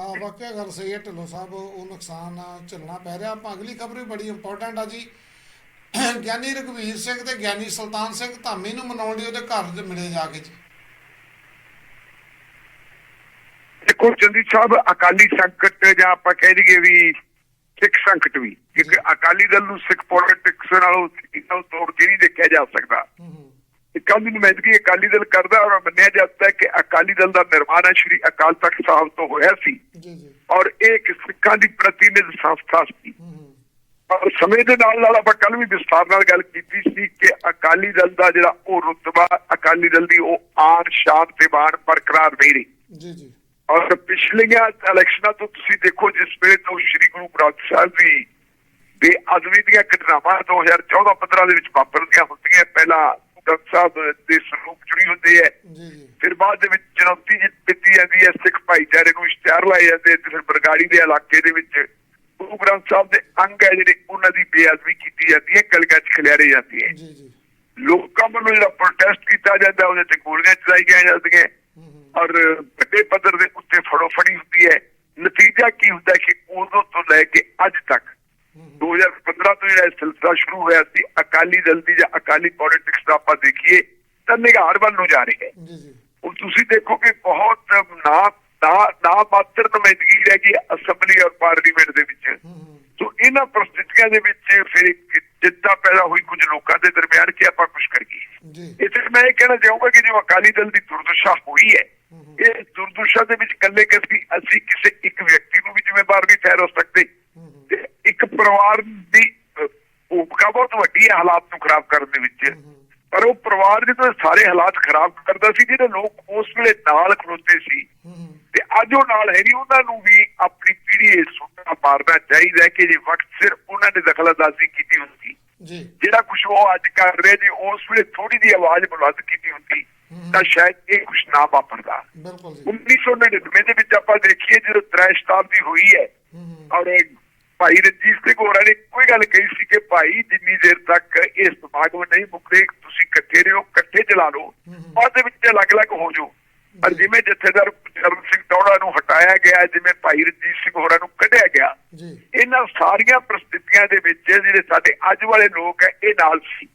ਆ ਵਾਕਿਆ ਗੱਲ ਸਹੀ ਹੈ ਢਿੱਲੋਂ ਸਾਹਿਬ ਉਹ ਨੁਕਸਾਨ ਝੱਲਣਾ ਪੈ ਰਿਹਾ। ਆਪਾਂ ਅਗਲੀ ਖਬਰ ਵੀ ਬੜੀ ਇੰਪੋਰਟੈਂਟ ਆ ਜੀ। ਗਿਆਨੀ ਰਘਵੀਰ ਸਿੰਘ ਤੇ ਗਿਆਨੀ ਸੁਲਤਾਨ ਸਿੰਘ ਧਾਮੀ ਨੂੰ ਮਨਾਉਣ ਲਈ ਉਹਦੇ ਘਰ ਦੇ ਮਿਲੇ ਜਾ ਕੇ ਜੀ। ਦੇਖੋ ਚੰਦੀ ਸਾਹਿਬ ਅਕਾਲੀ ਸੰਕਟ ਜਾਂ ਆਪਾਂ ਕਹਿ ਦਈਏ ਵੀ ਸਿੱਖ ਸੰਕਟ ਵੀ ਕਿਉਂਕਿ ਅਕਾਲੀ ਦਲ ਨੂੰ ਸਿੱਖ ਪੋਲਿਟਿਕਸ ਨਾਲੋਂ ਤੋੜ ਕੇ ਨਹੀਂ ਦੇਖਿਆ ਜਾ ਸਕਦਾ। ਇਕਾਂ ਦੀ ਨੁਮਾਇੰਦਗੀ ਅਕਾਲੀ ਦਲ ਕਰਦਾ ਔਰ ਮੰਨਿਆ ਜਾਂਦਾ ਹੈ ਕਿ ਅਕਾਲੀ ਦਲ ਦਾ ਨਿਰਮਾਣ ਹੈ ਸ਼੍ਰੀ ਅਕਾਲ ਤਖਤ ਸਾਹਿਬ ਤੋਂ ਹੋਇਆ ਸੀ। ਜੀ ਜੀ। ਔਰ ਇਹ ਇੱਕ ਸਿੱਖਾਂ ਦੀ ਪ੍ਰਤੀਨਿਧ ਸੰਸਥਾ ਸੀ। ਔਰ ਸਮੇਂ ਦੇ ਨਾਲ ਨਾਲ ਆਪਾਂ ਕੱਲ ਵੀ ਵਿਸਤਾਰ ਨਾਲ ਗੱਲ ਕੀਤੀ ਸੀ ਕਿ ਅਕਾਲੀ ਦਲ ਦਾ ਜਿਹੜਾ ਉਹ ਰੁਤਬਾ ਅਕਾਲੀ ਦਲ ਦੀ ਉਹ ਆਨ ਸ਼ਾਨ ਤੇ ਬਾਣ ਬਰਕਰਾਰ ਨਹੀਂ ਰਹੀ। ਜੀ ਜੀ। ਔਰ ਪਿਛਲੀਆਂ ਇਲੈਕਸ਼ਨਾਂ ਤੋਂ ਤੁਸੀਂ ਦੇਖੋ ਜਿਸ ਵੇਲੇ ਤੋਂ ਸ੍ਰੀ ਗੁਰੂ ਗ੍ਰੰਥ ਸਾਹਿਬ ਜੀ ਦੇ ਅਜ਼ਮੀ ਦੀਆਂ ਘਟਨਾਵਾਂ 2014-15 ਦੇ ਵਿੱਚ ਵਾਪਰਦੀਆਂ ਹੁੰਦੀਆਂ ਪਹਿਲਾਂ ਗ੍ਰੰਥ ਸਾਹਿਬ ਦੇ ਸਰੂਪ ਚੁਣੀ ਹੁੰਦੇ ਹੈ। ਫਿਰ ਬਾਅਦ ਦੇ ਵਿੱਚ ਚੁਣੌਤੀ ਜਿ- ਦਿੱਤੀ ਜਾਂਦੀ ਹੈ ਸਿੱਖ ਭਾਈਚਾਰੇ ਨੂੰ ਇਸ਼ਤਿਹਾਰ ਲਾਏ ਜਾਂਦੇ ਤੇ ਫਿਰ ਬਰਗਾੜੀ ਦੇ ਇਲਾਕੇ ਦੇ ਵਿੱਚ ਗੁਰੂ ਗ੍ਰੰਥ ਸਾਹਿਬ ਦੇ ਅੰਗ ਹੈ ਜਿਹੜੇ ਉਹਨਾਂ ਦੀ ਬੇਅਦਬੀ ਕੀਤੀ ਜਾਂਦੀ ਹੈ ਕਲਗਾਂ 'ਚ ਖਿਲਾਰੇ ਜਾਂਦੀ ਹੈ। ਲੋਕਾਂ ਵੱਲੋਂ ਜਿਹੜਾ ਪ੍ਰੋਟੈਸਟ ਕੀਤਾ ਜਾਂਦਾ ਉਹਦੇ ਤੇ ਗੋਲੀਆਂ ਚਲਾਈਆਂ ਜਾਂਦੀਆਂ ਔਰ ਵੱਡੇ ਪੱਧਰ ਦੇ ਉੱਤੇ ਫੜੋ ਫੜੀ ਹੁੰਦੀ ਹੈ। ਨਤੀਜਾ ਕੀ ਹੁੰਦਾ ਕਿ ਉਦੋਂ ਤੋਂ ਲੈ ਕੇ ਅੱਜ ਤੱਕ 2015 ਤੋਂ ਜਿਹੜਾ ਇਹ ਸਿਲਸਿਲਾ ਸ਼ੁਰੂ ਹੋਇਆ ਸੀ ਅਕਾਲੀ ਦਲ ਦੀ ਜਾਂ ਅਕਾਲੀ ਪੋਲਿਟਿਕਸ ਦਾ ਆਪਾਂ ਦੇਖੀਏ ਤਾਂ ਨਿਗਾਰ ਵੱਲ ਨੂੰ ਜਾ ਰਹੀ ਹੈ। ਜੀ ਜੀ। ਹੁਣ ਤੁਸੀਂ ਦੇਖੋ ਕਿ ਬਹੁਤ ਨਾ ਨਾ ਮਾਤਰ ਨੁਮਾਇੰਦਗੀ ਰਹਿ ਗਈ ਅਸੈਂਬਲੀ ਔਰ ਪਾਰਲੀਮੈਂਟ ਦੇ ਵਿੱਚ। ਸੋ ਇਹਨਾਂ ਪ੍ਰਸਥਿਤੀਆਂ ਦੇ ਵਿੱਚ ਫਿਰ ਇੱਕ ਚਿੰਤਾ ਪੈਦਾ ਹੋਈ ਕੁਝ ਲੋਕਾਂ ਦੇ ਦਰਮਿਆਨ ਕਿ ਆਪਾਂ ਕੁਝ ਕਰੀਏ ਜੀ। ਇੱਥੇ ਮੈਂ ਇਹ ਕਹਿਣਾ ਚਾਹੂੰਗਾ ਕਿ ਜੋ ਅਕਾਲੀ ਦਲ ਦੀ ਦੁਰਦਸ਼ਾ ਹੋਈ ਹੈ ਇਹ ਦੁਰਦਸ਼ਾ ਦੇ ਵਿੱਚ ਇਕੱਲੇ ਕਿਸੇ ਅਸੀਂ ਕਿਸੇ ਇੱਕ ਵਿਅਕਤੀ ਨੂੰ ਵੀ ਜ਼ਿੰਮੇਵਾਰ ਨਹੀਂ ਠਹਿਰਾ ਸਕਦੇ। ਇੱਕ ਪਰਿਵਾਰ ਦੀ ਭੂਮਿਕਾ ਬਹੁਤ ਵੱਡੀ ਹੈ ਹਾਲਾਤ ਨੂੰ ਖਰਾਬ ਕਰਨ ਦੇ ਵਿੱਚ। ਪਰ ਉਹ ਪਰਿਵਾਰ ਜਦੋਂ ਸਾਰੇ ਹਾਲਾਤ ਖਰਾਬ ਕਰਦਾ ਸੀ ਜਿਹੜੇ ਲੋਕ ਉਸ ਵੇਲੇ ਨਾਲ ਖਲੋਤੇ ਸੀ। ਤੇ ਅੱਜ ਉਹ ਨਾਲ ਹੈ ਨਹੀਂ ਉਹਨਾਂ ਨੂੰ ਵੀ ਆਪਣੀ ਪੀੜ੍ਹੀ ਇਹ ਸੁਣਨਾ ਮਾਰਨਾ ਚਾਹੀਦਾ ਕਿ ਜੇ ਵਕਤ ਸਿਰ ਉਹਨਾਂ ਨੇ ਦਖਲਅੰਦਾਜ਼ੀ ਕੀਤੀ ਹੁੰਦੀ। ਜੀ। ਜਿਹੜਾ ਕੁਝ ਉਹ ਅੱਜ ਕਰ ਰਹੇ ਜੀ ਉਸ ਵੇਲੇ ਥੋੜੀ ਦੀ ਆਵਾਜ਼ ਬੁਲੰਦ ਕੀਤੀ ਹੁੰਦੀ। ਤਾਂ ਸ਼ਾਇਦ ਇਹ ਕੁਝ ਨਾ ਵਾਪਰਦਾ। ਬਿਲਕੁਲ ਜੀ। 1999 ਦੇ ਵਿੱਚ ਆਪਾਂ ਦੇਖੀਏ ਜਦੋਂ ਤ੍ਰੈ ਸ਼ਤਾਬਦੀ ਹੋਈ ਹੂੰ। ਔਰ ਭਾਈ ਰਣਜੀਤ ਸਿੰਘ ਹੋਰਾਂ ਨੇ ਕੋਈ ਗੱਲ ਕਹੀ ਸੀ ਕਿ ਭਾਈ ਜਿੰਨੀ ਦੇਰ ਤੱਕ ਇਹ ਸਮਾਗਮ ਨਹੀਂ ਮੁੱਕਦੇ ਤੁਸੀਂ ਇਕੱਠੇ ਰਹੋ ਇਕੱਠੇ ਚਲਾ ਲਓ। ਬਾਅਦ ਦੇ ਵਿੱਚ ਅਲੱਗ-ਅਲੱਗ ਹੋ ਜਾਓ ਪਰ। ਜਿਵੇਂ ਜਥੇਦਾਰ ਚਰਨ ਸਿੰਘ ਟੌੜਾ ਨੂੰ ਹਟਾਇਆ ਗਿਆ ਜਿਵੇਂ ਭਾਈ ਰਣਜੀਤ ਸਿੰਘ ਹੋਰਾਂ ਨੂੰ ਕੱਢਿਆ ਗਿਆ ਇਹਨਾਂ ਸਾਰੀਆਂ ਪ੍ਰਸਥਿਤੀਆਂ ਦੇ ਵਿੱਚ ਜਿਹੜੇ ਸਾਡੇ ਅੱਜ ਵਾਲੇ ਲੋਕ ਹੈ ਇਹ ਨਾਲ ਸੀ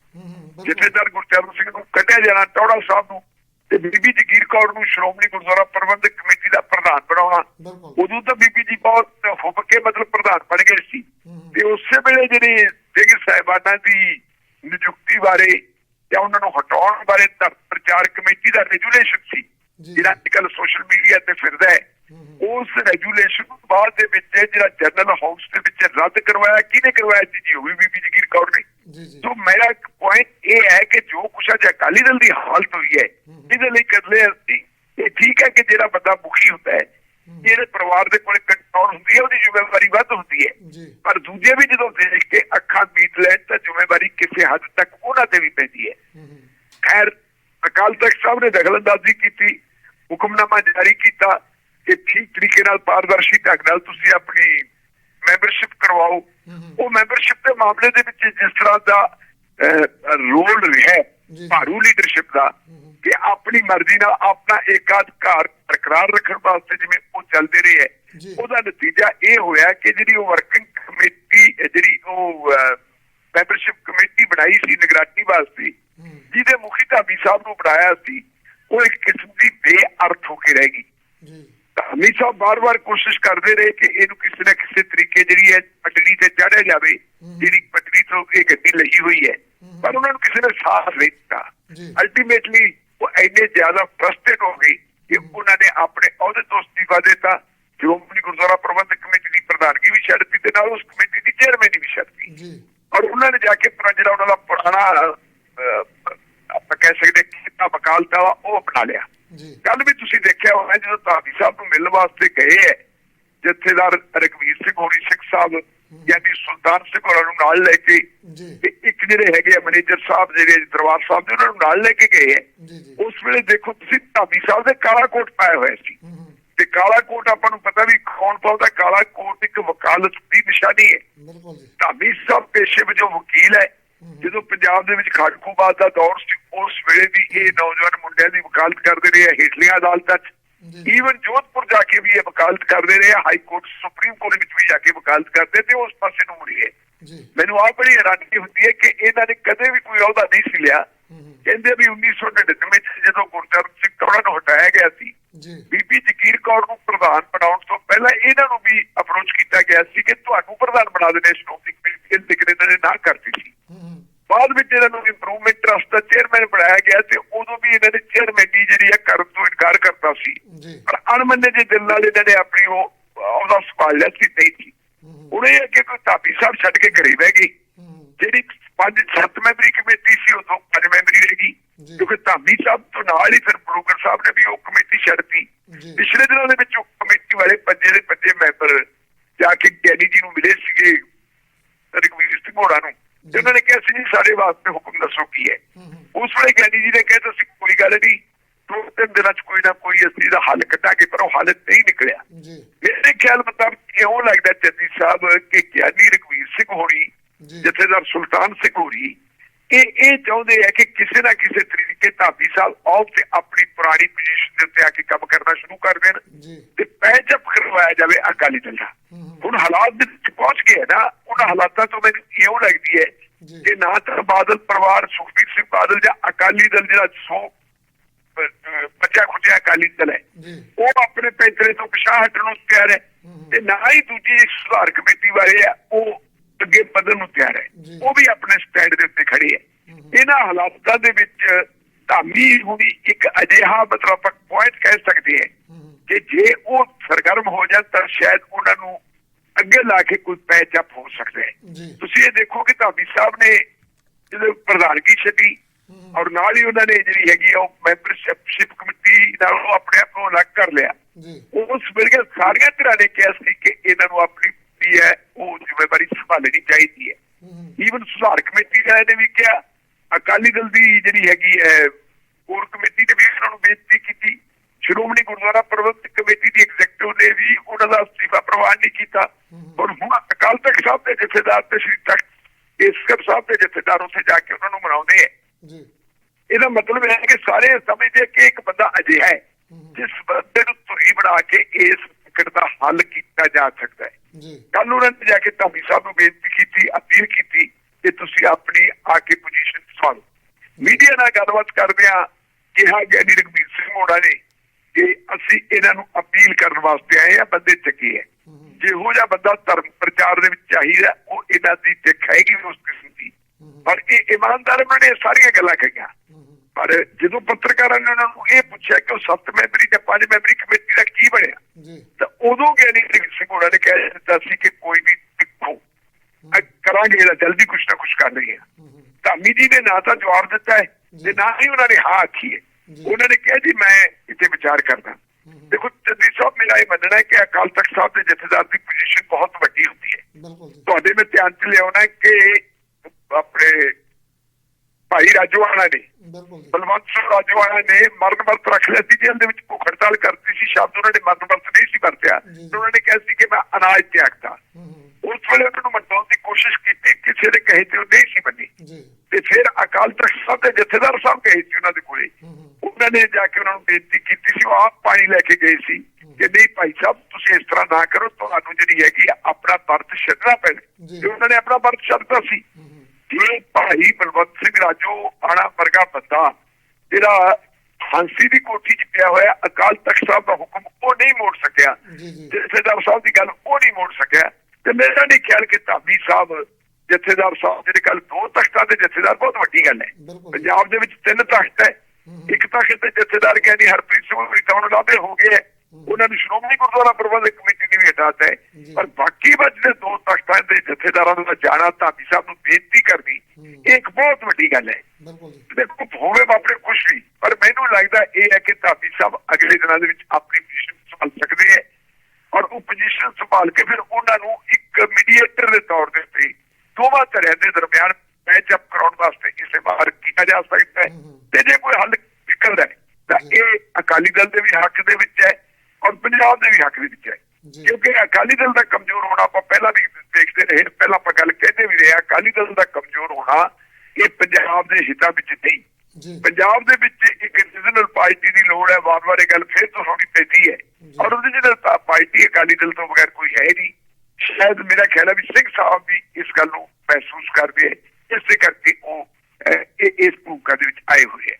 ਜਥੇਦਾਰ ਗੁਰਚਰਨ ਸਿੰਘ ਨੂੰ ਕੱਢਿਆ ਜਾਣਾ ਟੌੜਾ ਸਾਹਿਬ ਨੂੰ ਤੇ ਬੀਬੀ ਜਗੀਰ ਕੌਰ ਨੂੰ ਸ਼੍ਰੋਮਣੀ ਗੁਰਦੁਆਰਾ ਪ੍ਰਬੰਧਕ ਕਮੇਟੀ ਦਾ ਪ੍ਰਧਾਨ ਬਣਾਉਣਾ। ਉਦੋਂ ਤਾਂ ਬੀਬੀ ਜੀ ਬਹੁਤ ਹੁਬ ਕੇ ਮਤਲਬ ਪ੍ਰਧਾਨ ਬਣ ਗਏ ਸੀ। ਤੇ ਉਸੇ ਵੇਲੇ ਜਿਹੜੇ ਸਿੰਘ ਸਾਹਿਬਾਨਾਂ ਦੀ ਨਿਯੁਕਤੀ ਬਾਰੇ ਜਾਂ ਉਹਨਾਂ ਨੂੰ ਹਟਾਉਣ ਬਾਰੇ ਪ੍ਰਚਾਰ ਕਮੇਟੀ ਦਾ ਰੈਜੂਲੇਸ਼ਨ ਸੀ ਜੀ। ਜਿਹੜਾ ਅੱਜਕੱਲ ਸੋਸ਼ਲ ਮੀਡੀਆ ਤੇ ਫਿਰਦਾ ਹੈ। ਉਸ ਰੈਜੂਲੇਸ਼ਨ ਤੋਂ ਬਾਅਦ ਦੇ ਵਿੱਚ ਜਿਹੜਾ ਜਨਰਲ ਹਾਊਸ ਦੇ ਵਿੱਚ ਰੱਦ ਕਰਵਾਇਆ ਕਿਹਨੇ ਕਰਵਾਇਆ ਜੀ? ਉਹ ਵੀ ਬੀਬੀ ਜਗੀਰ ਕੌਰ ਨੇ। ਜੀ ਜੀ। ਸੋ ਮੇਰਾ ਪੁਆਇੰਟ ਇਹ ਹੈ ਕਿ ਜੋ ਕੁਛ ਅੱਜ ਅਕਾਲੀ ਦਲ ਦੀ ਹਾਲਤ ਹੋਈ ਹੈ ਹੂੰ। ਇਹਦੇ ਲਈ ਕਰ ਲਿਆ ਅਸੀਂ ਇਹ ਠੀਕ ਹੈ ਕਿ ਜਿਹੜਾ ਬੰਦਾ ਮੁਖੀ ਹੁੰਦਾ ਹੈ। ਜਿਹੜੇ ਪਰਿਵਾਰ ਦੇ ਕੋਲੇ ਕੰਟਰੋਲ ਹੁੰਦੀ ਹੈ ਉਹਦੀ ਜ਼ਿੰਮੇਵਾਰੀ ਵੱਧ ਹੁੰਦੀ ਹੈ ਪਰ ਦੂਜੇ ਵੀ ਜਦੋਂ ਦੇਖ ਕੇ ਅੱਖਾਂ ਮੀਟ ਲੈਣ ਤਾਂ ਜ਼ਿੰਮੇਵਾਰੀ ਕਿਸੇ ਹੱਦ ਤੱਕ ਉਹਨਾਂ ਤੇ ਵੀ ਪੈਂਦੀ ਹੈ ਖੈਰ ਅਕਾਲ ਤਖਤ ਸਾਹਿਬ ਨੇ ਦਖਲਅੰਦਾਜ਼ੀ ਕੀਤੀ ਹੁਕਮਨਾਮਾ ਜਾਰੀ ਕੀਤਾ ਕਿ ਠੀਕ ਤਰੀਕੇ ਨਾਲ ਪਾਰਦਰਸ਼ੀ ਢੰਗ ਨਾਲ ਤੁਸੀਂ ਆਪਣੀ ਮੈਂਬਰਸ਼ਿਪ ਕਰਵਾਓ ਉਹ ਮੈਂਬਰਸ਼ਿਪ ਦੇ ਮਾਮਲੇ ਦੇ ਵਿੱਚ ਜਿਸ ਤਰ੍ਹਾਂ ਦਾ ਰੋਲ ਰਿਹਾ। ਭਾਰੂ ਲੀਡਰਸ਼ਿਪ ਦਾ ਕਿ ਆਪਣੀ ਮਰਜ਼ੀ ਨਾਲ ਆਪਣਾ ਏਕਾਧਿਕਾਰ ਬਰਕਰਾਰ ਰੱਖਣ ਵਾਸਤੇ ਜਿਵੇਂ ਉਹ ਚੱਲਦੇ ਰਹੇ ਹੈ। ਉਹਦਾ ਨਤੀਜਾ ਇਹ ਹੋਇਆ ਕਿ ਜਿਹੜੀ ਉਹ ਵਰਕਿੰਗ ਕਮੇਟੀ ਜਿਹੜੀ ਉਹ ਮੈਂਬਰਸ਼ਿਪ ਕਮੇਟੀ ਬਣਾਈ ਸੀ ਨਿਗਰਾਨੀ ਵਾਸਤੇ ਜਿਹਦੇ ਮੁਖੀ ਧਾਮੀ ਸਾਹਿਬ ਨੂੰ ਬਣਾਇਆ ਸੀ ਉਹ ਇੱਕ ਕਿਸਮ ਦੀ ਬੇਅਰਥ ਹੋ ਕੇ ਰਹਿ ਗਈ ਜੀ ਧਾਮੀ ਸਾਹਿਬ ਬਾਰ-ਬਾਰ ਕੋਸ਼ਿਸ਼ ਕਰਦੇ ਰਹੇ ਕਿ ਇਹਨੂੰ ਕਿਸੇ ਨਾ ਕਿਸੇ ਤਰੀਕੇ ਜਿਹੜੀ ਹੈ ਪਟੜੀ ਤੇ ਚਾੜਿਆ ਜਾਵੇ। ਜਿਹੜੀ ਪਟੜੀ ਤੋਂ ਇਹ ਗੱਡੀ ਲਈ ਹੋਈ ਹੈ। ਪਰ ਉਹਨਾਂ ਨੂੰ ਕਿਸੇ ਨੇ ਸਾਥ ਨਹੀਂ ਦਿੱਤਾ। ਅਲਟੀਮੇਟਲੀ ਉਹ ਇੰਨੇ ਜ਼ਿਆਦਾ ਫਰਸਟ੍ਰੇਟ ਹੋ ਗਈ ਕਿ ਉਹਨਾਂ ਨੇ ਆਪਣੇ ਅਹੁਦੇ ਤੋਂ ਅਸਤੀਫਾ ਦਿੱਤਾ। ਸ਼੍ਰੋਮਣੀ ਗੁਰਦੁਆਰਾ ਪ੍ਰਬੰਧਕ ਕਮੇਟੀ ਦੀ ਪ੍ਰਧਾਨਗੀ ਵੀ ਛੱਡ ਦਿੱਤੀ ਤੇ ਨਾਲ ਉਸ ਕਮੇਟੀ ਦੀ ਚੇਅਰਮੈਨੀ ਵੀ ਛੱਡ ਦਿੱਤੀ। ਜੀ। ਔਰ ਉਹਨਾਂ ਨੇ ਜਾ ਕੇ ਜਿਹੜਾ ਉਹਨਾਂ ਦਾ ਪੁਰਾਣਾ ਆਪਾਂ ਕਹਿ ਸਕਦੇ ਕਿਤਾ ਵਕਾਲਤਾ ਵਾ ਉਹ ਅਪਣਾ ਲਿਆ। ਜੀ। ਕੱਲ ਵੀ ਤੁਸੀਂ ਦੇਖਿਆ ਹੋਣਾ ਜਦੋਂ ਧਾਮੀ ਸਾਹਿਬ ਨੂੰ ਮਿਲਣ ਵਾਸਤੇ ਗਏ ਹੈ ਜਥੇਦਾਰ ਰਗਵੀਰ ਸਿੰਘ ਹੋਣੀ ਸਿੱਖ ਸਾਹਿਬ ਯਾਨੀ ਸੁਲਤਾਨ ਸਿੰਘ ਹੋਰਾਂ ਨੂੰ ਨਾਲ ਲੈ ਕੇ ਜੀ। ਤੇ ਇੱਕ ਜਿਹੜੇ ਹੈਗੇ ਮੈਨੇਜਰ ਸਾਹਿਬ ਜਿਹੜੇ ਦਰਬਾਰ ਸਾਹਿਬ ਦੇ ਉਹਨਾਂ ਨੂੰ ਨਾਲ ਲੈ ਕੇ ਗਏ ਹੈ ਉਸ ਵੇਲੇ ਦੇਖੋ ਤੁਸੀਂ ਧਾਮੀ ਸਾਹਿਬ ਦੇ ਕਾਲਾ ਕੋਟ ਪਾਇਆ ਹੋਇਆ ਸੀ। ਹੂੰ ਹੂੰ। ਤੇ ਕਾਲਾ ਕੋਟ ਆਪਾਂ ਨੂੰ ਪਤਾ ਵੀ ਕੌਣ ਪਾਉਂਦਾ ਕਾਲਾ ਕੋਟ ਇੱਕ ਵਕਾਲਤ ਦੀ ਨਿਸ਼ਾਨੀ ਹੈ। ਬਿਲਕੁਲ ਜੀ। ਧਾਮੀ ਸਾਹਿਬ ਪੇਸ਼ੇ ਵਜੋਂ ਵਕੀਲ ਹੈ। ਜਦੋਂ ਪੰਜਾਬ ਦੇ ਵਿੱਚ ਖਾੜਕੂਬਾਦ ਦਾ ਦੌਰ ਸੀ ਉਸ ਵੇਲੇ ਵੀ ਇਹ ਨੌਜਵਾਨ ਮੁੰਡਿਆਂ ਦੀ ਵਕਾਲਤ ਕਰਦੇ ਰਹੇ ਆ ਹੇਠਲੀਆਂ ਅਦਾਲਤਾਂ 'ਚ। ਈਵਨ ਜੋਧਪੁਰ ਜਾ ਕੇ ਵੀ ਇਹ ਵਕਾਲਤ ਕਰਦੇ ਰਹੇ ਹਾਈ ਕੋਰਟ ਸੁਪਰੀਮ ਕੋਰਟ ਵਿੱਚ ਵੀ ਜਾ ਕੇ ਵਕਾਲਤ ਕਰਦੇ ਤੇ ਉਸ ਪਾਸੇ ਨੂੰ ਮੁੜੀਏ ਜੀ। ਮੈਨੂੰ ਆਪ ਬੜੀ ਹੈਰਾਨੀ ਹੁੰਦੀ ਹੈ ਕਿ ਇਹਨਾਂ ਨੇ ਕਦੇ ਵੀ ਕੋਈ ਅਹੁਦਾ ਨਹੀਂ ਸੀ ਲਿਆ। ਕਹਿੰਦੇ ਵੀ 1999 ਵਿੱਚ ਜਦੋਂ ਗੁਰਚਰਨ ਸਿੰਘ ਕੌੜਾ ਨੂੰ ਹਟਾਇਆ ਗਿਆ ਸੀ ਜੀ। ਬੀਬੀ ਜਗੀਰ ਕੌਰ ਨੂੰ ਪ੍ਰਧਾਨ ਬਣਾਉਣ ਤੋਂ ਪਹਿਲਾਂ ਇਹਨਾਂ ਨੂੰ ਵੀ ਅਪਰੋਚ ਕੀਤਾ ਗਿਆ ਸੀ ਕਿ ਤੁਹਾਨੂੰ ਪ੍ਰਧਾਨ ਬਣਾ ਦੇਣੇ ਸ਼੍ਰੋਮਣੀ ਕਮੇਟੀ ਦੇ ਲੇਕਿਨ ਇਹਨਾਂ ਨੇ ਨਾ ਕਰਤੀ ਸੀ। ਬਾਅਦ ਵਿੱਚ ਇਹਨਾਂ ਨੂੰ ਇੰਪਰੂਵਮੈਂਟ ਟਰਸਟ ਦਾ ਚੇਅਰਮੈਨ ਬਣਾਇਆ ਗਿਆ ਤੇ ਉਦੋਂ ਵੀ ਇਹਨਾਂ ਨੇ ਚੇਅਰਮੈਨੀ ਜਿਹੜੀ ਹੈ ਕਰਨ ਤੋਂ ਇਨਕਾਰ ਕਰਤਾ ਸੀ। ਪਰ ਅਣਮੰਨੇ ਦੇ ਦਿਲ ਨਾਲ ਇਹਨਾਂ ਨੇ ਆਪਣੀ ਉਹ ਉਹਦਾ ਸੰਭਾਲ ਲਿਆ ਸੀ ਨਹੀਂ ਸੀ ਇਹ ਅੱਗੇ ਕੋਈ ਧਾਬੀ ਸਾਹਿਬ ਛੱਡ ਕੇ ਘਰੇ ਬਹਿ ਗਈ ਜਿਹੜੀ ਪੰਜ ਸੱਤ ਮੈਂਬਰੀ ਕਮੇਟੀ ਸੀ ਉਦੋਂ ਪੰਜ ਮੈਂਬਰੀ ਰਹਿ ਗਈ। ਕਿਉਂਕਿ ਧਾਮੀ ਸਾਹਿਬ ਤੋਂ ਨਾਲ ਹੀ ਫਿਰ ਬਰੂਕਰ ਸਾਹਿਬ ਨੇ ਵੀ ਉਹ ਕਮੇਟੀ ਛੱਡਤੀ। ਪਿਛਲੇ ਦਿਨਾਂ ਦੇ ਵਿੱਚ ਉਹ ਕਮੇਟੀ ਵਾਲੇ ਪੰਜੇ ਦੇ ਪੰਜੇ ਮੈਂਬਰ ਜਾ ਕੇ ਗਿਆਨੀ ਜੀ ਨੂੰ ਮਿਲੇ ਸੀਗੇ ਰਘਵੀਰ ਸਿੰਘ ਹੋਰਾਂ ਨੂੰ। ਤੇ ਉਹਨਾਂ ਨੇ ਕਿਹਾ ਸੀ ਸਾਡੇ ਵਾਸਤੇ ਹੁਕਮ ਦੱਸੋ ਕੀ ਹੈ? ਉਸ ਵੇਲੇ ਗਿਆਨੀ ਜੀ ਨੇ ਕਿਹਾ ਤੁਸੀਂ ਕੋਈ ਗੱਲ ਨਹੀਂ। ਦੋ ਤਿੰਨ ਦਿਨਾਂ ਚ ਕੋਈ ਨਾ ਕੋਈ ਅਸੀਂ ਦਾ ਹੱਲ ਕੱਢਾਂਗੇ ਪਰ ਉਹ ਹੱਲ ਨਹੀਂ ਨਿਕਲਿਆ। ਜੀ। ਮੇਰੇ ਖਿਆਲ ਮੁਤਾਬਕ ਇਉਂ ਲੱਗਦਾ ਚੰਦੀ ਸਾਹਿਬ ਕਿ ਗਿਆਨੀ ਰਘਵੀਰ ਸਿੰਘ ਹੋਣੀ। ਜਥੇਦਾਰ ਸੁਲਤਾਨ ਸਿੰਘ ਹੋਣੀ ਇਹ ਇਹ ਚਾਹੁੰਦੇ ਆ ਕਿ ਕਿਸੇ ਨਾ ਕਿਸੇ ਤਰੀਕੇ ਧਾਬੀ ਸਾਹਿਬ ਆਪ ਤੇ ਆਪਣੀ ਪੁਰਾਣੀ ਪੋਜੀਸ਼ਨ ਦੇ ਉੱਤੇ ਆ ਕੇ ਕੰਮ ਕਰਨਾ ਸ਼ੁਰੂ ਕਰ ਦੇਣ ਤੇ ਪੈਚਅਪ ਕਰਵਾਇਆ ਜਾਵੇ ਅਕਾਲੀ ਦਲ ਦਾ ਹੁਣ ਹਾਲਾਤ ਦੇ ਵਿੱਚ ਪਹੁੰਚ ਗਏ ਨਾ ਉਹਨਾਂ ਹਾਲਾਤਾਂ ਤੋਂ ਮੈਨੂੰ ਇਉਂ ਲੱਗਦੀ ਹੈ। ਕਿ ਨਾ ਤਾਂ ਬਾਦਲ ਪਰਿਵਾਰ ਸੁਖਬੀਰ ਸਿੰਘ ਬਾਦਲ ਜਾਂ ਅਕਾਲੀ ਦਲ ਜਿਹੜਾ ਸੋ ਬੱਚਾ ਖੁੱਟਿਆ ਅਕਾਲੀ ਦਲ ਹੈ ਉਹ ਆਪਣੇ ਪੈਂਤਰੇ ਤੋਂ ਪਿਛਾਹ ਹਟਣ ਨੂੰ ਤਿਆਰ ਹੈ। ਤੇ ਨਾ ਹੀ ਦੂਜੀ ਸੁਧਾਰ ਕਮੇਟੀ ਵਾਲੇ ਆ ਉਹ ਅੱਗੇ ਵਧਣ ਨੂੰ ਤਿਆਰ ਹੈ। ਜੀ। ਉਹ ਵੀ ਆਪਣੇ ਸਟੈਂਡ ਦੇ ਉੱਤੇ ਖੜੇ ਹੈ। ਇਹਨਾਂ ਹਾਲਾਤਾਂ ਦੇ ਵਿੱਚ ਧਾਮੀ ਹੁਣੀ ਇੱਕ ਅਜਿਹਾ ਮਤਲਬ ਆਪਾਂ ਪੁਆਇੰਟ ਕਹਿ ਸਕਦੇ ਹਾਂ ਕਿ ਜੇ ਉਹ ਸਰਗਰਮ ਹੋ ਜਾਣ ਤਾਂ ਸ਼ਾਇਦ ਉਹਨਾਂ ਨੂੰ ਅੱਗੇ ਲਾ ਕੇ ਕੋਈ ਪੈਚ ਅਪ ਹੋ ਸਕਦਾ ਹੈ। ਜੀ। ਤੁਸੀਂ ਇਹ ਦੇਖੋ ਕਿ ਧਾਮੀ ਸਾਹਿਬ ਨੇ ਜਦੋਂ ਪ੍ਰਧਾਨਗੀ ਛੱਡੀ। ਔਰ ਨਾਲ ਹੀ ਉਹਨਾਂ ਨੇ ਜਿਹੜੀ ਹੈਗੀ ਉਹ ਮੈਂਬਰਸ਼ਿਪ ਕਮੇਟੀ ਨਾਲ ਉਹ ਆਪਣੇ ਆਪ ਨੂੰ ਅਲੱਗ ਕਰ ਲਿਆ। ਜੀ। ਉਸ ਵੇਲੇ ਸਾਰੀਆਂ ਧਿਰਾਂ ਨੇ ਕਿਹਾ ਸੀ ਕਿ ਇਹਨਾਂ ਨੂੰ ਆਪਣੀ ਹੈ ਜ਼ਿੰਮੇਵਾਰੀ ਸੰਭਾਲਣੀ ਚਾਹੀਦੀ ਹੈ। ਈਵਨ ਸੁਧਾਰ ਕਮੇਟੀ ਵਾਲਿਆਂ ਨੇ ਵੀ ਕਿਹਾ ਅਕਾਲੀ ਦਲ ਦੀ ਜਿਹੜੀ ਹੈਗੀ ਹੈ ਕੋਰ ਕਮੇਟੀ ਨੇ ਵੀ ਉਹਨਾਂ ਨੂੰ ਬੇਨਤੀ ਕੀਤੀ। ਸ਼੍ਰੋਮਣੀ ਗੁਰਦੁਆਰਾ ਪ੍ਰਬੰਧਕ ਕਮੇਟੀ ਦੀ ਐਗਜ਼ੈਕਟਿਵ ਨੇ ਵੀ ਉਹਨਾਂ ਦਾ ਅਸਤੀਫਾ ਪ੍ਰਵਾਨ ਨਹੀਂ ਕੀਤਾ। ਔਰ ਹੁਣ ਅਕਾਲ ਤਖਤ ਸਾਹਿਬ ਦੇ ਜਥੇਦਾਰ ਤੇ ਸ਼੍ਰੀ ਤਖਤ ਏਸਕਰ ਸਾਹਿਬ ਦੇ ਜਥੇਦਾਰ ਉੱਥੇ ਜਾ ਕੇ ਉਹਨਾਂ ਨੂੰ ਮਨਾਉਂਦੇ ਹੈ ਜੀ। ਇਹਦਾ ਮਤਲਬ ਇਹ ਹੈ ਕਿ ਸਾਰੇ ਸਮਝਦੇ ਕਿ ਇੱਕ ਬੰਦਾ ਅਜਿਹਾ ਹੈ। ਜਿਸ ਬੰਦੇ ਨੂੰ ਧੁਰੀ ਬਣਾ ਕੇ ਇਸ ਸੰਕਟ ਦਾ ਹੱਲ ਕੀਤਾ ਜਾ ਸਕਦਾ ਹੈ। ਜੀ। ਕੱਲ ਉਹਨਾਂ ਨੇ ਜਾ ਕੇ ਧਾਮੀ ਸਾਹਿਬ ਨੂੰ ਬੇਨਤੀ ਕੀਤੀ ਅਪੀਲ ਕੀਤੀ ਕਿ ਤੁਸੀਂ ਆਪਣੀ ਆ ਕੇ ਪੋਜੀਸ਼ਨ ਸੰਭਾਲੋ ਮੀਡੀਆ ਨਾਲ ਗੱਲਬਾਤ ਕਰਦਿਆਂ ਕਿਹਾ ਗਿਆਨੀ ਰਘਬੀਰ ਸਿੰਘ ਹੋਣਾ ਨੇ ਕਿ ਅਸੀਂ ਇਹਨਾਂ ਨੂੰ ਅਪੀਲ ਕਰਨ ਵਾਸਤੇ ਆਏ ਆ ਬੰਦੇ ਚੱਕੇ ਹੂੰ, ਜਿਹੋ ਜਿਹਾ ਬੰਦਾ ਧਰਮ ਪ੍ਰਚਾਰ ਦੇ ਵਿੱਚ ਚਾਹੀਦਾ ਉਹ ਇਹਨਾਂ ਦੀ ਦਿੱਖ ਹੈਗੀ ਉਸ ਕਿਸਮ ਦੀ। ਪਰ ਇਹ ਇਮਾਨਦਾਰ ਨੇ ਸਾਰੀਆਂ ਗੱਲਾਂ ਕਹੀਆਂ। ਪਰ ਜਦੋਂ ਪੱਤਰਕਾਰਾਂ ਨੇ ਉਹਨਾਂ ਨੂੰ ਇਹ ਪੁੱਛਿਆ ਕਿ ਉਹ ਸੱਤ ਮੈਂਬਰੀ ਤੇ ਪੰਜ ਮੈਂਬਰੀ ਕਮੇਟੀ ਦਾ ਕੀ ਬਣਿਆ ਜੀ। ਤਾਂ ਉਦੋਂ ਗਿਆਨੀ ਸਿੰਘ ਹੋਣਾ ਨੇ ਕਹਿ ਦਿੱਤਾ ਸੀ ਕਿ ਕੋਈ ਨਹੀਂ ਟਿਕੋ ਕਰਾਂਗੇ ਇਹਦਾ ਜਲਦੀ ਕੁਛ ਨਾ ਕੁਛ ਕਰ ਲਈਏ। ਧਾਮੀ ਜੀ ਨੇ ਨਾ ਤਾਂ ਜਵਾਬ ਦਿੱਤਾ ਹੈ ਤੇ ਨਾ ਹੀ ਉਹਨਾਂ ਨੇ ਹਾਂ ਆਖੀ ਹੈ। ਜੀ। ਉਹਨਾਂ ਨੇ ਕਿਹਾ ਜੀ ਮੈਂ ਇੱਥੇ ਵਿਚਾਰ ਕਰਦਾ। ਦੇਖੋ ਚੰਦੀ ਸਾਹਿਬ ਮੇਰਾ ਇਹ ਮੰਨਣਾ ਹੈ ਕਿ ਅਕਾਲ ਤਖਤ ਸਾਹਿਬ ਦੇ ਜਥੇਦਾਰ ਦੀ ਪੋਜੀਸ਼ਨ ਬਹੁਤ ਵੱਡੀ ਹੁੰਦੀ ਹੈ। ਜੀ। ਤੁਹਾਡੇ ਮੈਂ ਧਿਆਨ ਚ ਲਿਆਉਣਾ ਹੈ ਕਿ ਆਪਣੇ ਭਾਈ ਰਾਜਵਾਨਾ ਨੇ। ਬਲਵੰਤ ਸਿੰਘ ਰਾਜਵਾਨਾ ਨੇ ਮਰਨ ਵਰਤ ਰੱਖ ਲਿਆ ਸੀ ਜੇਲ੍ਹ ਦੇ ਵਿੱਚ ਭੁੱਖ ਹੜਤਾਲ ਕਰਤੀ ਸੀ ਸ਼ਬਦ ਉਹਨਾਂ ਨੇ ਮਰਨ ਵਰਤ ਨਹੀਂ ਸੀ ਵਰਤਿਆ। ਉਹਨਾਂ ਨੇ ਕਿਹਾ ਸੀ ਕਿ ਮੈਂ ਅਨਾਜ ਤਿਆਗਤਾ ਹੂੰ, ਉਸ ਵੇਲੇ ਉਹਨਾਂ ਨੂੰ ਮਨਾਉਣ ਦੀ ਕੋਸ਼ਿਸ਼ ਕੀਤੀ ਕਿਸੇ ਦੇ ਕਹੇ ਤੇ ਉਹ ਨਹੀਂ ਸੀ ਜੀ। ਤੇ ਫਿਰ ਅਕਾਲ ਤਖਤ ਸਾਹਿਬ ਦੇ ਜਥੇਦਾਰ ਸਾਹਿਬ ਗਏ ਸੀ ਉਹਨਾਂ ਦੇ ਕੋਲੇ। ਉਹਨਾਂ ਨੇ ਜਾ ਕੇ ਉਹਨਾਂ ਨੂੰ ਬੇਨਤੀ ਕੀਤੀ ਸੀ ਉਹ ਆਪ ਪਾਣੀ ਲੈ ਕੇ ਗਏ ਸੀ। ਕਿ ਨਹੀਂ ਭਾਈ ਸਾਹਿਬ ਤੁਸੀਂ ਇਸ ਤਰ੍ਹਾਂ ਨਾ ਕਰੋ ਤੁਹਾਨੂੰ ਜਿਹੜੀ ਹੈਗੀ ਆਪਣਾ ਵਰਤ ਛੱਡਣਾ ਪੈਣਾ। ਜੀ। ਤੇ ਉਹਨਾਂ ਨੇ ਆਪਣਾ ਵਰਤ ਛੱਡਤਾ ਸੀ ਹੂੰ ਹੂੰ, ਜੇ ਭਾਈ ਬਲਵੰਤ ਸਿੰਘ ਰਾਜੋ ਆਣਾ ਵਰਗਾ ਬੰਦਾ ਜਿਹੜਾ ਹਾਂਸੀ ਦੀ ਕੋਠੀ 'ਚ ਪਿਆ ਹੋਇਆ ਅਕਾਲ ਤਖਤ ਸਾਹਿਬ ਦਾ ਹੁਕਮ ਉਹ ਨਹੀਂ ਮੋੜ ਸਕਿਆ। ਜਥੇਦਾਰ ਸਾਹਿਬ ਦੀ ਗੱਲ ਉਹ ਨਹੀਂ ਮੋੜ ਸਕਿਆ। ਤੇ ਮੇਰਾ ਨਹੀਂ ਖਿਆਲ ਕਿ ਧਾਬੀ ਸਾਹਿਬ ਜਥੇਦਾਰ ਸਾਹਿਬ ਜਿਹੜੇ ਕੱਲ ਦੋ ਤਖਤਾਂ ਦੇ ਜਥੇਦਾਰ ਬਹੁਤ ਵੱਡੀ ਗੱਲ ਹੈ। ਪੰਜਾਬ ਦੇ ਵਿੱਚ ਤਿੰਨ ਤਖਤ ਹੈ। ਇੱਕ ਤਖਤ ਤੇ ਜਥੇਦਾਰ ਕਹਿੰਦੀ ਹਰਪ੍ਰੀਤ ਸਿੰਘ ਹੋਰੀ ਤਾਂ ਹੁਣ ਲਾਭੇ ਹੋ ਗਏ। ਉਹਨਾਂ ਨੂੰ ਸ਼੍ਰੋਮਣੀ ਗੁਰਦੁਆਰਾ ਪ੍ਰਬੰਧਕ ਕਮੇਟੀ ਨੇ ਵੀ ਹਟਾਤਾ ਹੈ। ਪਰ ਬਾਕੀ ਬਚਦੇ ਦੋ ਤਖਤਾਂ ਦੇ ਜਥੇਦਾਰਾਂ ਦਾ ਜਾਣਾ ਧਾਬੀ ਸਾਹਿਬ ਨੂੰ ਬੇਨਤੀ ਕਰਨੀ ਇਹ ਇੱਕ ਬਹੁਤ ਵੱਡੀ ਗੱਲ ਹੈ ਬਿਲਕੁਲ ਜੀ ਦੇਖੋ ਹੋਵੇ ਵਾਪਰੇ ਕੁਛ ਵੀ ਪਰ ਮੈਨੂੰ ਲੱਗਦਾ ਇਹ ਹੈ ਕਿ ਧਾਬੀ ਸਾਹਿਬ ਅਗਲੇ ਦਿਨਾਂ ਦੇ ਵਿੱਚ ਆਪਣੀ ਪੋਜੀਸ਼ਨ ਸੰਭਾਲ ਸਕਦੇ ਹੈ ਔਰ ਉਹ ਪੋਜੀਸ਼ਨ ਸੰਭਾਲ ਕੇ ਫਿਰ ਉਹਨਾਂ ਨੂੰ ਇੱਕ ਮੀਡੀਏਟਰ ਦੇ ਤੌਰ ਦੇ ਉੱਤੇ ਦੋਵਾਂ ਧਿਰਾਂ ਦੇ ਦਰਮਿਆਨ ਮੈਚ ਅਪ ਕਰਾਉਣ ਵਾਸਤੇ ਇਸੇ ਬਾਹਰ ਕੀਤਾ ਜਾ ਸਕਦਾ ਹੈ। ਤੇ ਜੇ ਕੋਈ ਹੱਲ ਨਿਕਲਦਾ ਹੈ ਤਾਂ। ਇਹ ਅਕਾਲੀ ਦਲ ਦੇ ਵੀ ਹੱਕ ਦੇ ਵਿੱਚ ਹੈ ਪੰਜਾਬ ਦੇ ਵੀ ਹੱਕ ਦੇ ਵਿੱਚ ਹੈ। ਜੀ। ਕਿਉਂਕਿ ਅਕਾਲੀ ਦਲ ਦਾ ਕਮਜ਼ੋਰ ਹੋਣਾ ਆਪਾਂ ਪਹਿਲਾਂ ਵੀ ਦੇਖਦੇ ਰਹੇ ਪਹਿਲਾਂ ਆਪਾਂ ਗੱਲ ਕਹਿੰਦੇ ਵੀ ਰਹੇ ਅਕਾਲੀ ਦਲ ਦਾ ਕਮਜ਼ੋਰ ਹੋਣਾ ਇਹ ਪੰਜਾਬ ਦੇ ਹਿੱਤਾਂ ਵਿੱਚ ਨਹੀਂ। ਜੀ। ਪੰਜਾਬ ਦੇ ਵਿੱਚ ਇੱਕ ਰੀਜਨਲ ਪਾਰਟੀ ਦੀ ਲੋੜ ਹੈ ਵਾਰ-ਵਾਰ ਇਹ ਗੱਲ ਫੇਰ ਦੁਹਰਾਉਣੀ ਪੈਂਦੀ ਹੈ। ਔਰ ਰੀਜਨਲ ਪਾਰਟੀ ਅਕਾਲੀ ਦਲ ਤੋਂ ਬਗੈਰ ਕੋਈ ਹੈ ਨਹੀਂ। ਸ਼ਾਇਦ ਮੇਰਾ ਖਿਆਲ ਹੈ ਵੀ ਸਿੰਘ ਸਾਹਿਬ ਵੀ ਇਸ ਗੱਲ ਨੂੰ ਮਹਿਸੂਸ ਕਰਦੇ ਇਸੇ ਕਰਕੇ ਉਹ ਇਸ ਭੂਮਿਕਾ ਦੇ ਵਿੱਚ ਆਏ ਹੋਏ ਹੈ।